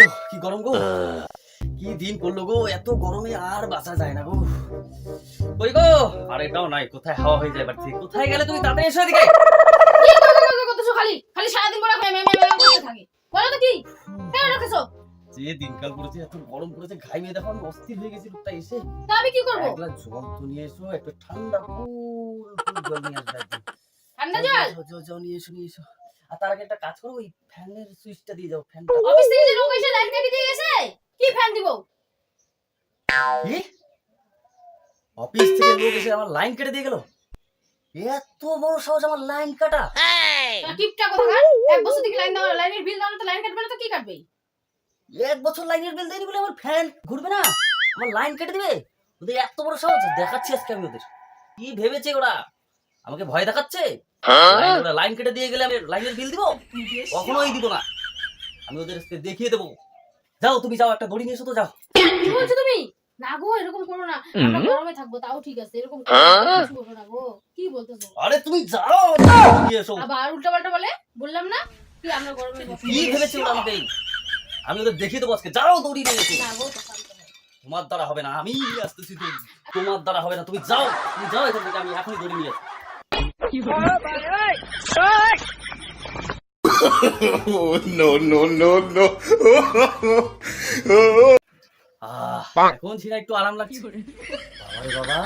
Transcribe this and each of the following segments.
গো কি গরম গো কি দিন পড়ল গো এত গরমে আর বাঁচা যায় না গো ওই গো আরে এটাও নাই কোথায় হাওয়া হয়ে যায় বাড়ি থেকে কোথায় গেলে তুমি তাড়াতাড়ি এসো এদিকে কি করতে করতে করতেছো খালি খালি সারাদিন পরে মেয়ে মেয়ে মেয়ে করতে থাকে বলো তো কি কেন রেখেছো যে দিনকাল পড়েছে এত গরম পড়েছে ঘাই মেয়ে দেখো আমি অস্থির হয়ে গেছি লোকটা এসে তা আমি কি করব এক জল তো নিয়ে এসো একটু ঠান্ডা কুল কুল জল নিয়ে আসবে ঠান্ডা জল জল, জল, জল নিয়ে এসো নিয়ে এসো আর তার আগে একটা কাজ করো ওই ফ্যানের সুইচটা দিয়ে যাও ফ্যানটা। অফিস থেকে যে লোক এসে লাইন কেটে দিয়ে গেছে? কি ফ্যান দিব? কি? অফিস থেকে লোক এসে আমার লাইন কেটে দিয়ে গেল? এত বড় সাহস আমার লাইন কাটা। তা কিপটা কোথাকার? এক বছর থেকে লাইন দেওয়া লাইনের বিল দেওয়া তো লাইন কাটবে না তো কি কাটবে? এক বছর লাইনের বিল দেয়নি বলে আমার ফ্যান ঘুরবে না? আমার লাইন কেটে দিবে? ওদের এত বড় সাহস দেখাচ্ছি আজকে আমি ওদের। কি ভেবেছে ওরা? আমাকে ভয় দেখাচ্ছে? লাইন- কেটে দিয়ে গেলে আমি লাইনের বিল দিব? কখনোই দিব না। আমি ওদের দেখিয়ে দেবো। যাও তুমি যাও একটা দড়ি নিয়ে এসো তো যাও। কি বলছো তুমি? না গো এরকম করো না। আমরা গরমে থাকব তাও ঠিক আছে। এরকম করো না গো। কি বলতেছো? আরে তুমি যাও নিয়ে এসো। আবার উল্টা বলে? বললাম না কি আমরা গরমে কি ভেবেছে আমাকে? আমি ওদের দেখিয়ে দেবো আজকে। যাও দড়ি নিয়ে এসো। না গো তো শান্ত হও। তোমার দ্বারা হবে না আমি আসতেছি তোমার দ্বারা হবে না। তুমি যাও তুমি যাও এখান থেকে আমি এখনই দড়ি নিয়ে আসছি। Oh, no, no, no, no. এখন ছিল একটু আরাম লাগছে। বাবারে বাবা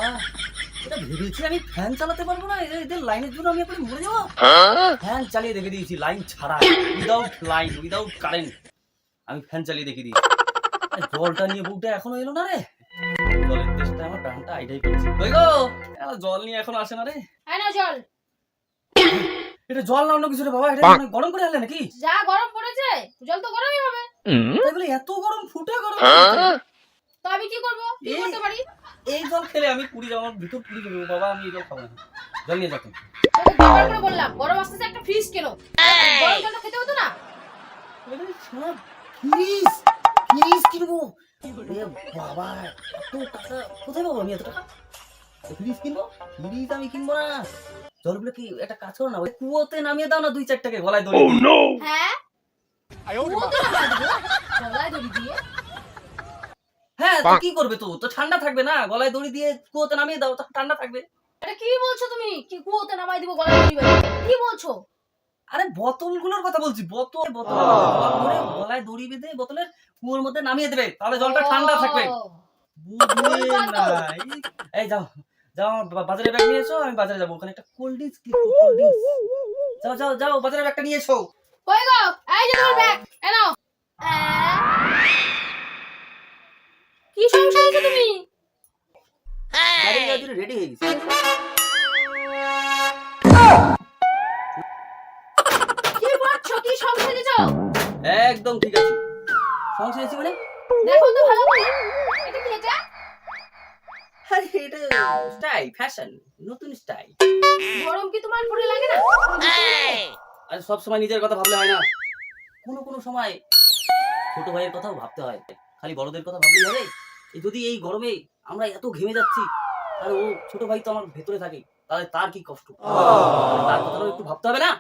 এটা ভেবেছি আমি ফ্যান চালাতে পারব না এদের- এদের লাইনের জন্য আমি এখন মরে যাব। ফ্যান চালিয়ে দেখে দিয়েছি লাইন ছাড়া উইদাউট লাইন উইদাউট কারেন্ট আমি ফ্যান চালিয়ে দেখে দিয়েছি। জলটা নিয়ে বুকটা এখনও এলো না রে। জলের প্রাণটা ওই গো? জল নিয়ে এখনও আসে না রে। জল। এটা জল না অন্য কিছু রে বাবা এটা মনে গরম করে আনলে নাকি? যা গরম পড়েছে জল তো গরমই হবে। তাই বলে এত গরম ফুটে গরম। তো আমি কি করব? কি করতে পারি? এই জল খেলে আমি পুরি যাব আমার ভিতর পুরি যাব। বাবা আমি এই জল খাব না। জল নিয়ে যাও তুমি। বললাম গরম আসতেছে একটা ফ্রিজ কেন। গরম জলটা খেতে হতো না? ফ্রিজ ফ্রিজ কিনবো বাবা এত টাকা কোথায় পাবো আমি এত টাকা? ফ্রিজ কিনবো? ফ্রিজ আমি কিনবো না। জলগুলো কি একটা কাজ করো না ওই কুয়োতে নামিয়ে দাও না দুই চার গলায় দড়ি হ্যাঁ? গলায় দড়ি দিয়ে? হ্যাঁ তো কি করবে তো? তো ঠান্ডা থাকবে না? গলায় দড়ি দিয়ে কুয়োতে নামিয়ে দাও তো ঠান্ডা থাকবে। এটা কি বলছো তুমি? কি কুয়োতে নামাই দিব গলায় দড়ি? কি বলছো? আরে বোতলগুলোর কথা বলছি বোতল বোতল গলায় দড়ি বেঁধে বোতলের কুয়োর মধ্যে নামিয়ে দেবে তাহলে জলটা ঠান্ডা থাকবে। এই- যাও যাও বাজারে ব্যাগ নিয়ে এসো আমি বাজারে যাব ওখানে একটা কোল্ড ড্রিঙ্কস কোল্ড ড্রিঙ্কস যাও যাও যাও বাজারে ব্যাগটা নিয়ে এসো। কই গো? এই যে তোমার ব্যাগ এ নাও। কি সমস্যা হয়েছে তুমি? রেডি হয়ে গেছি। একদম ঠিক আছে। সমস্যা হয়েছে মানে? দেখো তো ভালো করে। এটা কি এটা? আরে এটা স্টাইল ফ্যাশন নতুন স্টাইল গরম কি তোমার পরে লাগে না? আর সব সময় নিজের কথা ভাবলে হয় না। কোনো কোনো সময় ছোট ভাইয়ের কথাও ভাবতে হয়। খালি বড়দের কথা ভাবলেই হবে। যদি এই গরমে আমরা এত ঘেমে যাচ্ছি আর ও ছোট ভাই তো আমার ভেতরে থাকে। তাহলে তার কি কষ্ট? তার কথাটাও একটু ভাবতে হবে না?